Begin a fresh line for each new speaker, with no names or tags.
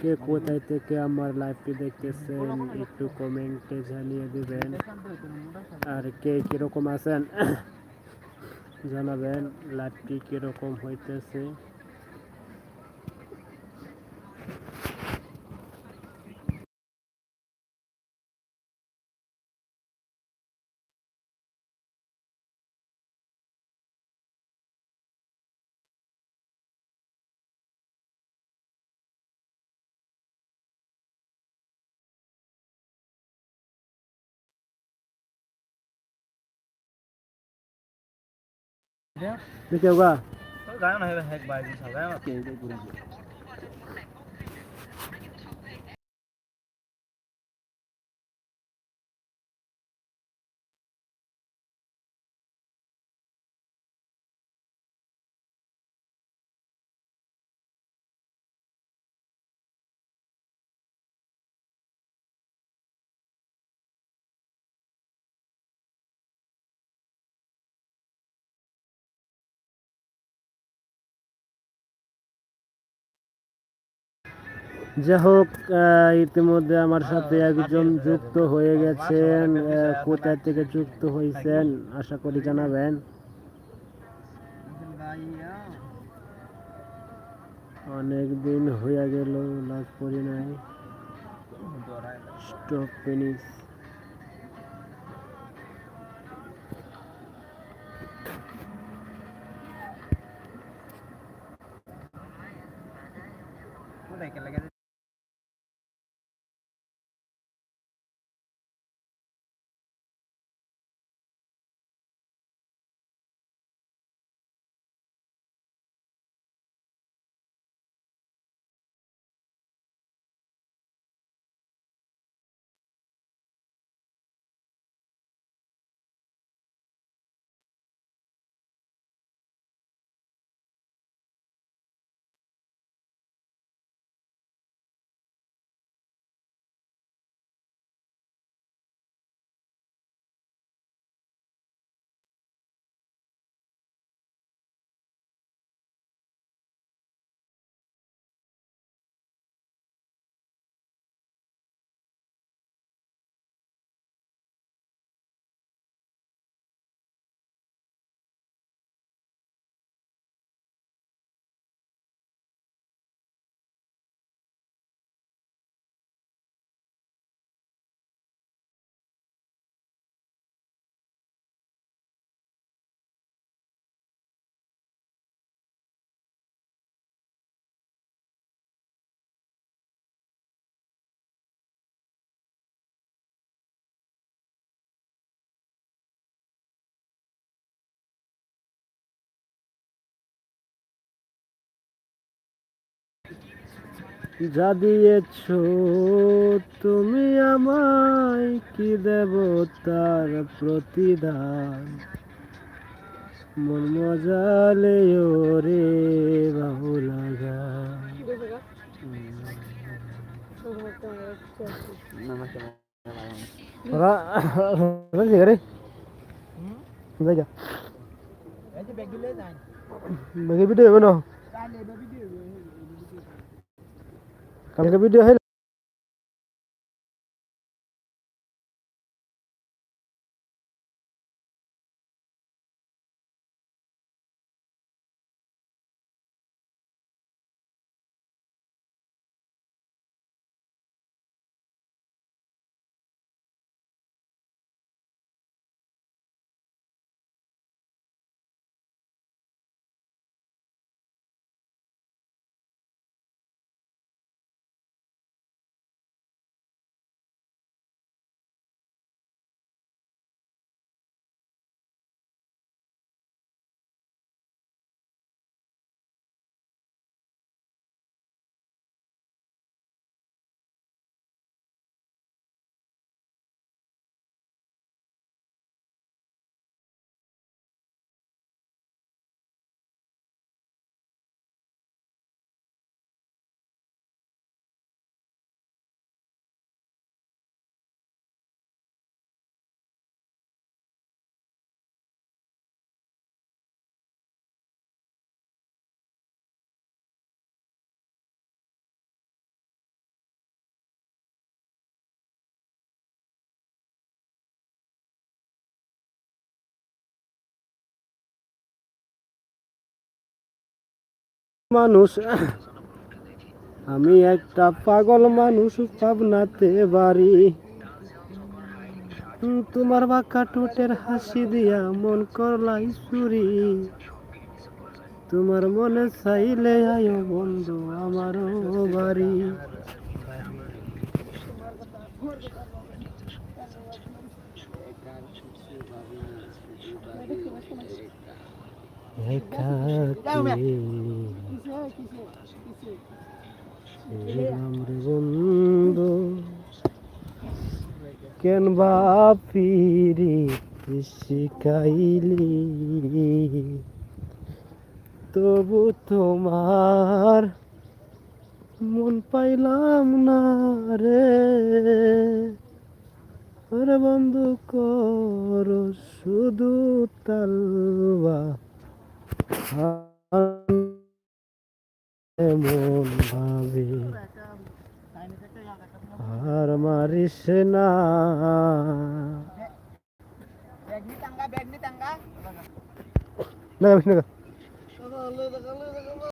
কে কোথায় থেকে আমার লাইভটি দেখতেছেন, একটু কমেন্টে জানিয়ে দিবেন। আর কে কীরকম আছেন, জানাবেন লাইভটি কীরকম হইতেছে।
क्या होगा गाँव नहीं है एक बाइक चल रहा है
যাই হোক ইতিমধ্যে আমার সাথে একজন যুক্ত হয়ে গেছেন কোথা থেকে যুক্ত হয়েছেন, আশা করি জানাবেন। অনেক দিন হয়ে গেল লাভ করি নাই। Stop finish. যা দিয়েছ তুমি আমায় কি দেব তার প্রতিদান? মন মজালে রে বাহু লাগা রে বাকি ভিডিও হবে না? কালকে ভিডিও হইল মানুষ, আমি একটা পাগল মানুষ পাবনাতে বাড়ি। তোমার বাঁকা ঠোঁটের হাসি দিয়া মন করলাই চুরি তোমার মনে চাইলে আয়ো বন্ধু আমারও বাড়ি একাকী ছিলাম রে বন্ধু কেন বাপিরি শিখাইলি? তবু তোমার মন পাইলাম না রে। বন্ধু কর শুধু তালবা এমন ভাবি আর মারিস না
না নি